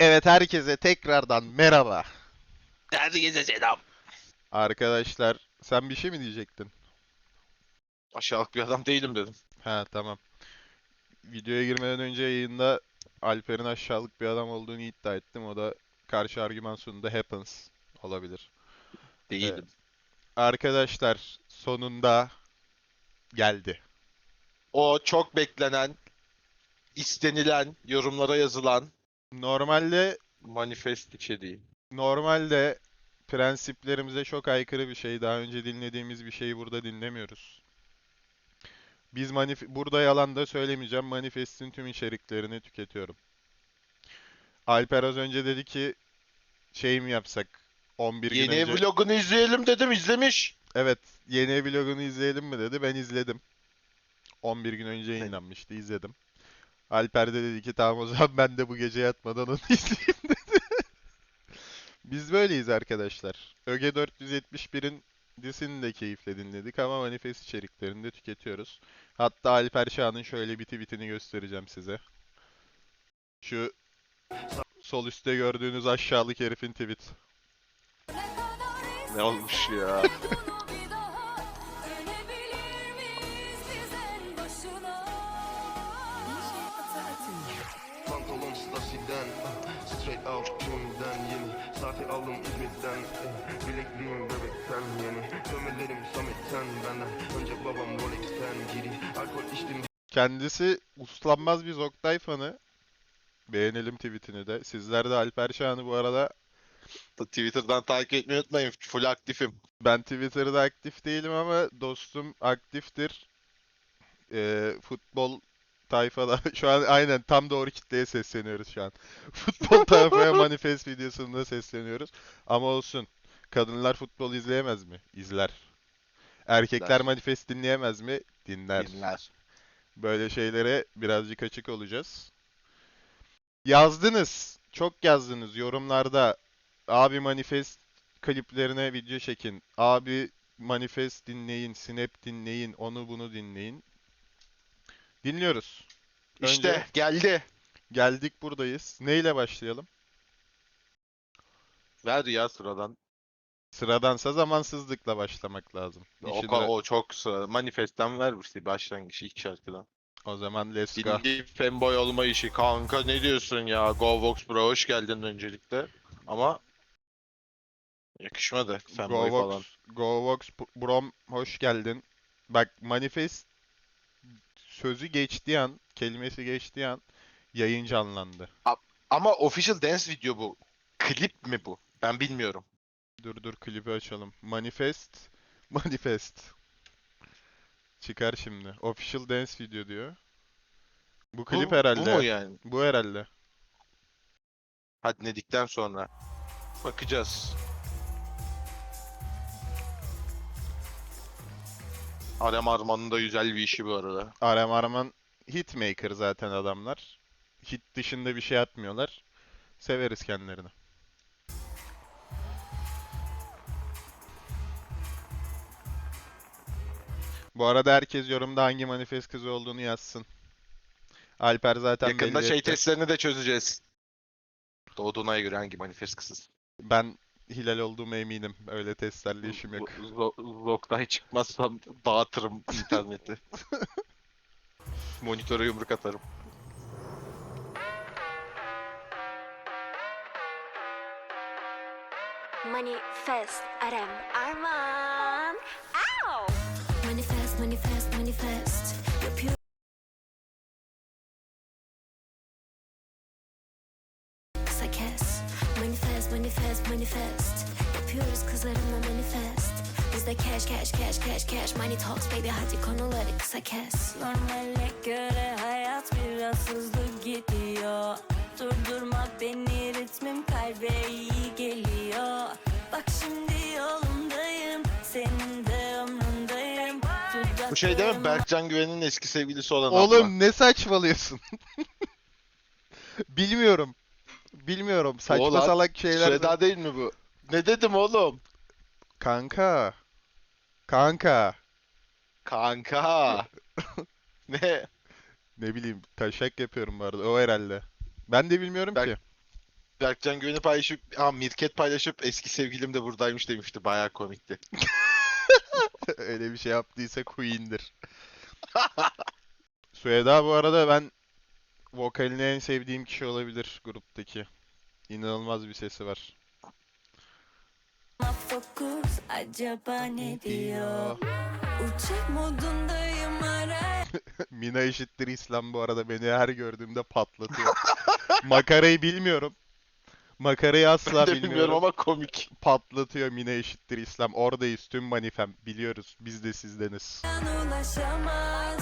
Evet herkese tekrardan merhaba. Herkese selam. Arkadaşlar sen bir şey mi diyecektin? Aşağılık bir adam değilim dedim. Ha tamam. Videoya girmeden önce yayında Alper'in aşağılık bir adam olduğunu iddia ettim. O da karşı argüman sundu. Happens olabilir. Değilim. Arkadaşlar sonunda geldi. O çok beklenen, istenilen, yorumlara yazılan Normalde manifest içeriği. normalde prensiplerimize çok aykırı bir şey. Daha önce dinlediğimiz bir şeyi burada dinlemiyoruz. Biz manif burada yalan da söylemeyeceğim. Manifest'in tüm içeriklerini tüketiyorum. Alper az önce dedi ki şey mi yapsak 11 gün Yeni önce. vlogunu izleyelim dedim izlemiş. Evet, yeni vlogunu izleyelim mi dedi. Ben izledim. 11 gün önce yayınlanmıştı, izledim. Alper de dedi ki tamam o zaman ben de bu gece yatmadan onu izleyeyim dedi. Biz böyleyiz arkadaşlar. Öge 471'in dizisini de keyifle dinledik ama manifest içeriklerini de tüketiyoruz. Hatta Alper Şahan'ın şöyle bir tweetini göstereceğim size. Şu sol üstte gördüğünüz aşağılık herifin tweet. Ne olmuş ya? Ah, Straight out tümden yeni Saati aldım İzmit'ten Bilekliğim bebekten yeni Dövmelerim Samet'ten benden Önce babam Rolex'ten giri Alkol içtim Kendisi uslanmaz bir Zoktay fanı. Beğenelim tweetini de. Sizler de Alper Şahan'ı bu arada Twitter'dan takip etmeyi unutmayın. Full aktifim. ben Twitter'da aktif değilim ama dostum aktiftir. Ee, futbol tayfada şu an aynen tam doğru kitleye sesleniyoruz şu an. Futbol tayfaya manifest videosunda sesleniyoruz. Ama olsun. Kadınlar futbol izleyemez mi? İzler. Erkekler İzler. manifest dinleyemez mi? Dinler. Dinler. Böyle şeylere birazcık açık olacağız. Yazdınız. Çok yazdınız yorumlarda. Abi manifest kliplerine video çekin. Abi manifest dinleyin, snap dinleyin, onu bunu dinleyin. Dinliyoruz. İşte Önce geldi. geldik buradayız. Neyle başlayalım? Ver ya sıradan. Sıradansa zamansızlıkla başlamak lazım. O, İşi ka- de- o çok sıra. Manifest'ten ver işte başlangıç ilk şarkıdan. o zaman let's go. Dinli fanboy olma işi. Kanka ne diyorsun ya? GoVox Bro hoş geldin öncelikle. Ama yakışmadı fanboy falan. GoVox, GoVox Brom hoş geldin. Bak manifest sözü geçtiği an, kelimesi geçtiği an yayın canlandı. Ama official dance video bu. Klip mi bu? Ben bilmiyorum. Dur dur klibi açalım. Manifest, manifest. Çıkar şimdi. Official dance video diyor. Bu klip herhalde. Bu mu yani? Bu herhalde. Hadi nedikten sonra. Bakacağız. Arem Arman'ın da güzel bir işi bu arada. Arem Arman hitmaker zaten adamlar. Hit dışında bir şey atmıyorlar. Severiz kendilerini. Bu arada herkes yorumda hangi manifest kızı olduğunu yazsın. Alper zaten Yakında belli şey etti. testlerini de çözeceğiz. Doğduğuna göre hangi manifest kısız. Ben Hilal olduğuma eminim. Öyle testlerle işim yok. Zoktay çıkmazsam dağıtırım interneti. Monitöre yumruk atarım. Manifest Arem Arman. Ow! Manifest, manifest, manifest. Manifest, manifest, manifest. Yapıyoruz kızlarımla manifest. Bizde cash, cash, cash, cash, cash. Money talks baby hadi konuları kısa kes. Normale göre hayat biraz hızlı gidiyor Durdurma beni ritmim kalbe iyi geliyor Bak şimdi yolundayım Senin de umrundayım Bu şey değil mi? Berkcan Güven'in eski sevgilisi olan abla. Oğlum ne saçmalıyorsun? Bilmiyorum. Bilmiyorum. Saçma Oğlan, salak şeyler. Süheda değil mi bu? Ne dedim oğlum? Kanka. Kanka. Kanka. ne? Ne bileyim taşak yapıyorum bu arada. O herhalde. Ben de bilmiyorum Ben- ki. Berkcan Güven'i paylaşıp, aa Mirket paylaşıp eski sevgilim de buradaymış demişti. Bayağı komikti. Öyle bir şey yaptıysa Queen'dir. Sueda bu arada ben vokalini en sevdiğim kişi olabilir gruptaki. İnanılmaz bir sesi var. Fokus acaba ne diyor? Uçak modundayım ara Mina eşittir İslam bu arada beni her gördüğümde patlatıyor. Makarayı bilmiyorum. Makarayı asla Ben de bilmiyorum. bilmiyorum ama komik. Patlatıyor Mina eşittir İslam. Oradayız tüm manifem. Biliyoruz. Biz de sizdeniz. ulaşamaz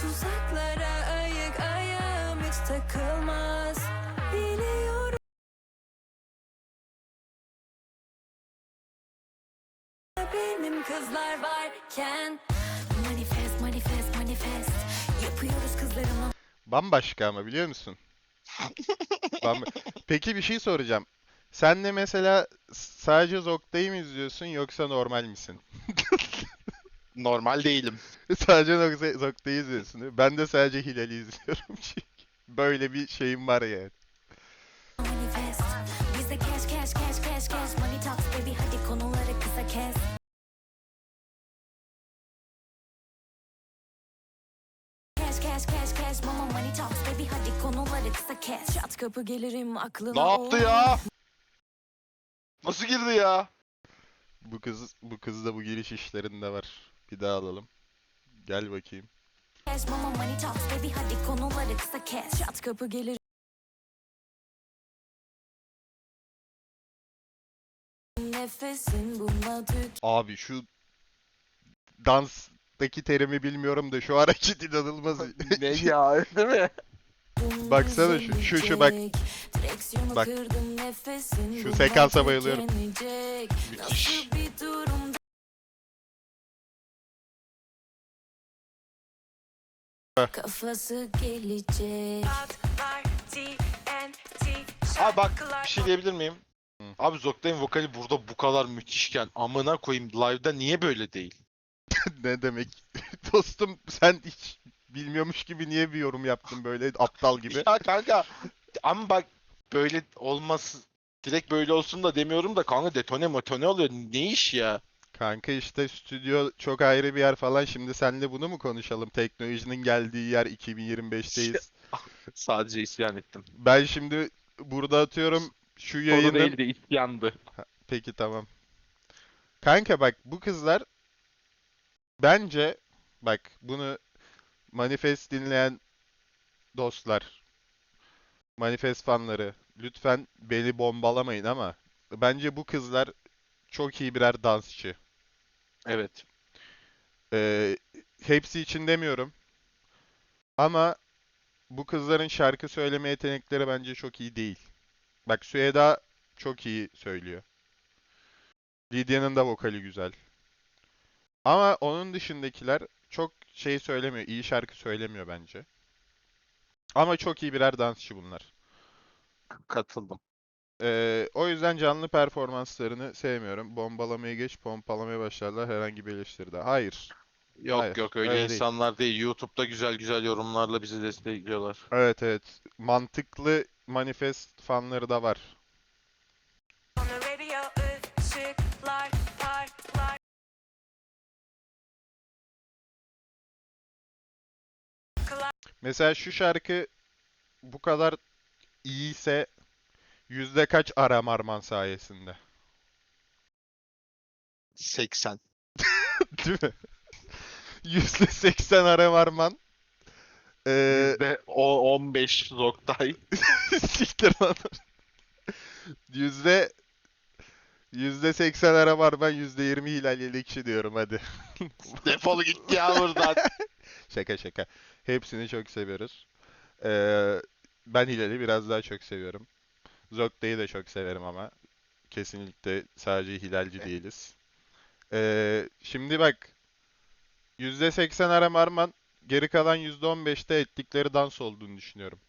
Tuzaklara ayık ayağım hiç takılmaz kızlar varken Manifest, manifest, manifest. Yapıyoruz kızlarımla Bambaşka ama biliyor musun? Peki bir şey soracağım. Sen de mesela sadece Zoktay'ı mı izliyorsun yoksa normal misin? Normal değilim. Sadece Zok- Zoktay'ı izliyorsun değil mi? Ben de sadece Hilal'i izliyorum çünkü. Böyle bir şeyim var yani. Kes. Çat kapı gelirim aklına Ne yaptı ya? Nasıl girdi ya? Bu kız bu kız da bu giriş işlerinde var. Bir daha alalım. Gel bakayım. Cash, mama money talks baby hadi konuları kısa kes. Çat kapı Nefesin tüt Abi şu danstaki terimi bilmiyorum da şu hareket inanılmaz. ne ya değil mi? Baksana şu- şu- şu bak. Bak. Şu sekansa bayılıyorum. Müthiş. Nasıl bir durumda Kafası gelecek Abi bak bir şey diyebilir miyim? Hı. Abi Zoktay'ın vokali burada bu kadar müthişken amına koyayım live'da niye böyle değil? Ne demek? Dostum sen hiç bilmiyormuş gibi niye bir yorum yaptın böyle aptal gibi? Ya kanka ama bak böyle olması direkt böyle olsun da demiyorum da kanka detone motone oluyor. Ne iş ya? Kanka işte stüdyo çok ayrı bir yer falan. Şimdi seninle bunu mu konuşalım? Teknolojinin geldiği yer 2025'teyiz. Sadece isyan ettim. Ben şimdi burada atıyorum şu yayının... değildi isyandı. Peki tamam. Kanka bak bu kızlar bence bak bunu Manifest dinleyen dostlar, Manifest fanları lütfen beni bombalamayın ama bence bu kızlar çok iyi birer dansçı. Evet. Ee, hepsi için demiyorum. Ama bu kızların şarkı söyleme yetenekleri bence çok iyi değil. Bak Süheyda çok iyi söylüyor. Lidya'nın da vokali güzel. Ama onun dışındakiler çok şey söylemiyor, iyi şarkı söylemiyor bence. Ama çok iyi birer dansçı bunlar. Katıldım. Ee, o yüzden canlı performanslarını sevmiyorum. Bombalamayı geç, pompalamaya başlarlar herhangi bir eleştiride. Hayır. Yok Hayır, yok öyle, öyle değil. insanlar değil. YouTube'da güzel güzel yorumlarla bizi destekliyorlar. Evet evet. Mantıklı manifest fanları da var. Mesela şu şarkı bu kadar iyiyse yüzde kaç Aram Arman sayesinde? 80. Değil mi? Yüzde 80 Aram Arman. Ee, Ve o 15 Zoktay. siktir lan. Yüzde yüzde 80 Aram Arman, yüzde 20 Hilal Yelekçi diyorum hadi. Defolu git ya buradan. Şaka şaka. Hepsini çok seviyoruz. Ee, ben Hilal'i biraz daha çok seviyorum. Zokta'yı da çok severim ama kesinlikle sadece Hilalci değiliz. Ee, şimdi bak %80 Aram Arman geri kalan %15'te ettikleri dans olduğunu düşünüyorum.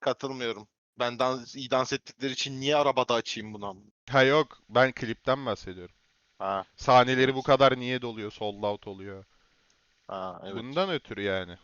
Katılmıyorum. Ben dans, iyi dans ettikleri için niye arabada açayım bunu? Ha yok ben klipten bahsediyorum. Ha, Sahneleri bu kadar niye doluyor, sold out oluyor. Evet. Bundan ötürü yani.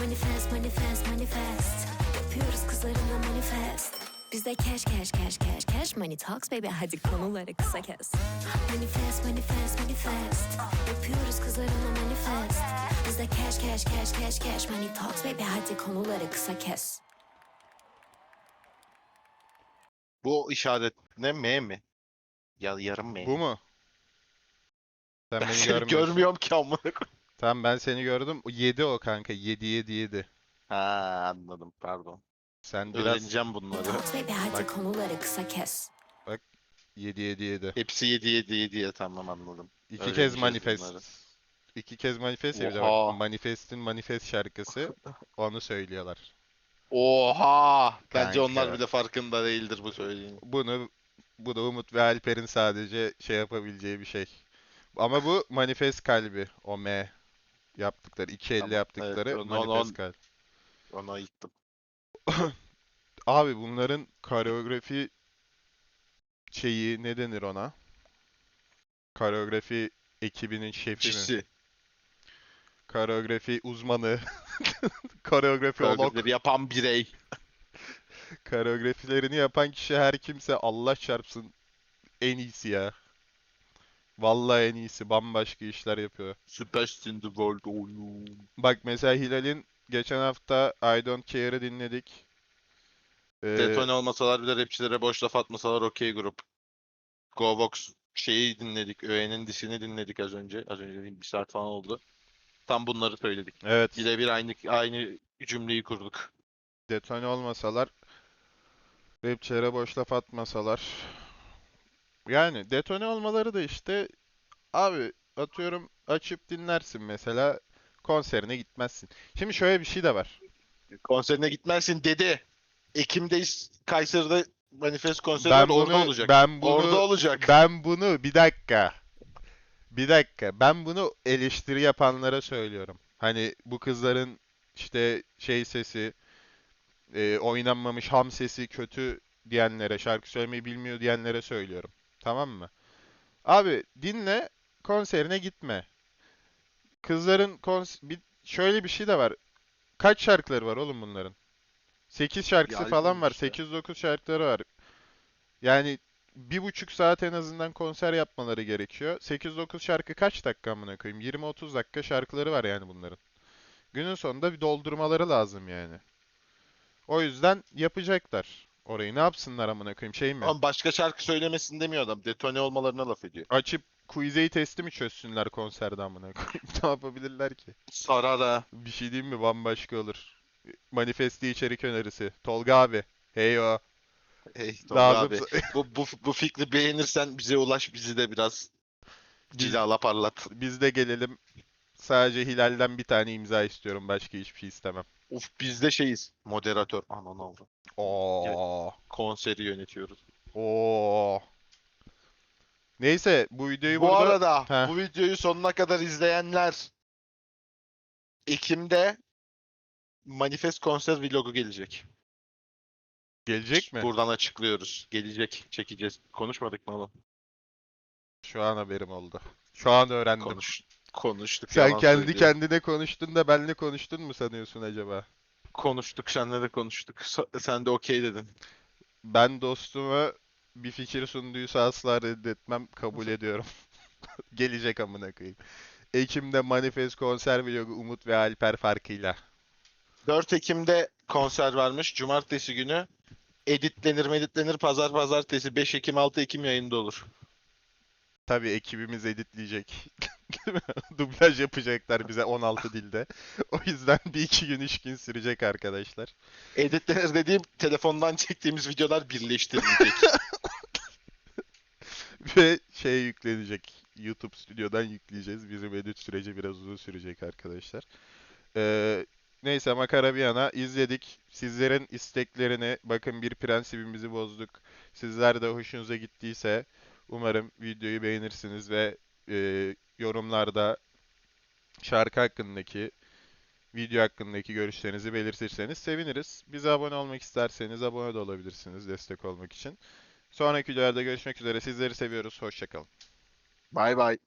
Manifest, manifest, manifest kızlarımla manifest Bizde cash cash cash cash cash money talks baby hadi konuları kısa kes Manifest manifest manifest Yapıyoruz kızlarımla manifest Bizde cash cash cash cash cash money talks baby hadi konuları kısa kes Bu işaret ne M mi? Ya yarım M. Bu mu? Sen Ben beni seni görmüyorsun. görmüyorum ki amına koyayım. Tamam ben seni gördüm. 7 o kanka. 7 7 7. Ha anladım pardon. Sen biraz Öğreneceğim bunları. Talks baby hadi Bak. konuları kısa kes 7 7 7. Hepsi 7 7 7 ya tamam anladım. İki Öğreneceğiz kez manifest. bunları. İki kez manifest ya bir de Oha. bak. Manifest'in manifest şarkısı. Onu söylüyorlar. Oha! Bence onlar Kanka. bile farkında değildir bu söylediğin. Bunu bu da Umut ve Alper'in sadece şey yapabileceği bir şey. Ama bu manifest kalbi. O M yaptıkları. iki elle Tamam, yaptıkları evet, onu- manifest kalbi. Ona yıktım. Abi bunların koreografi şeyi ne denir ona? Koreografi ekibinin şefi mi? Cisi. Koreografi uzmanı. Koreografiolog. Koreografileri yapan birey. Koreografilerini yapan kişi her kimse Allah çarpsın en iyisi ya. Vallahi en iyisi. Bambaşka işler yapıyor. Best in the world oğlum. Bak mesela Hilal'in geçen hafta I Don't Care'ı dinledik. Ee, Detone olmasalar bile rapçilere boş laf atmasalar okey grup. Govox şeyi dinledik. Öğenin dişini dinledik az önce. Az önce değil, bir saat falan oldu. Tam bunları söyledik. evet. Birebir aynı aynı cümleyi kurduk. detone olmasalar, rapçilere boş laf atmasalar. Yani detone olmaları da işte abi atıyorum açıp dinlersin mesela konserine gitmezsin. Şimdi şöyle bir şey de var. Konserine gitmezsin dedi. Ekim'deyiz. Kayseri'de manifest konseri Ben var. Orada bunu olacak. ben bunu Orada olacak. ben bunu bir dakika. Bir dakika. Ben bunu eleştiri yapanlara söylüyorum. Hani bu kızların işte şey sesi e, oynanmamış ham sesi kötü diyenlere, şarkı söylemeyi bilmiyor diyenlere söylüyorum. Tamam mı? Abi dinle, konserine gitme. Kızların kons bir şöyle bir şey de var. Kaç şarkıları var oğlum bunların? 8 şarkısı albüm falan var. işte. 8-9 şarkıları var. Yani bir buçuk saat en azından konser yapmaları gerekiyor. 8-9 şarkı kaç dakika amına koyayım? 20-30 dakika şarkıları var yani bunların. Günün sonunda bir doldurmaları lazım yani. O yüzden yapacaklar. Orayı ne yapsınlar amına koyayım şey mi? Ama başka şarkı söylemesin demiyor adam. Detone olmalarına laf ediyor. Açıp Quize'yi testi mi çözsünler konserde amına koyayım? Ne yapabilirler ki? Sarada. Bir şey diyeyim mi? Bambaşka olur. Manifesti içerik önerisi. Tolga abi. Heyo. Hey Tolga abi. Lazım. Bu, bu, bu fikri beğenirsen bize ulaş bizi de biraz cilala parlat. Biz de gelelim. Sadece Hilal'den bir tane imza istiyorum. Başka hiçbir şey istemem. Uf biz de şeyiz. Moderatör. Anan oldu. Oo. Konseri yönetiyoruz. Oo. Neyse bu videoyu Bu burada arada Heh. bu videoyu sonuna kadar izleyenler Ekim'de Manifest konser vlogu gelecek. gelecek mi? Buradan açıklıyoruz. Gelecek. Çekeceğiz. Konuşmadık mı oğlum? Şu an haberim oldu. Şu an öğrendim. Konuş. Konuştuk. Sen yalan kendi söylüyor. kendine konuştun da benle konuştun mu sanıyorsun acaba? Konuştuk. Seninle de konuştuk. Sen de okey dedin. Ben dostuma bir fikir sunduysa asla reddetmem, kabul ediyorum. Gelecek amına koyayım. Ekim'de Manifest konser vlogu Umut ve Alper farkıyla. 4 Ekim'de konser varmış. Cumartesi günü. Editlenir meditlenir pazar pazartesi 5 Ekim 6 Ekim yayında olur. Tabii ekibimiz editleyecek. Dublaj yapacaklar bize 16 dilde. O yüzden bir iki gün üç gün sürecek arkadaşlar. Editlenir dediğim telefondan çektiğimiz videolar birleştirilecek. Ve şey yüklenecek. YouTube stüdyodan yükleyeceğiz. Bizim edit süreci biraz uzun sürecek arkadaşlar. Ee, neyse makara bir yana izledik. Sizlerin isteklerini bakın bir prensibimizi bozduk. Sizler de hoşunuza gittiyse umarım videoyu beğenirsiniz ve e, yorumlarda şarkı hakkındaki video hakkındaki görüşlerinizi belirtirseniz seviniriz. Bize abone olmak isterseniz abone de olabilirsiniz destek olmak için. Sonraki videolarda görüşmek üzere. Sizleri seviyoruz. Hoşçakalın. Bay bay.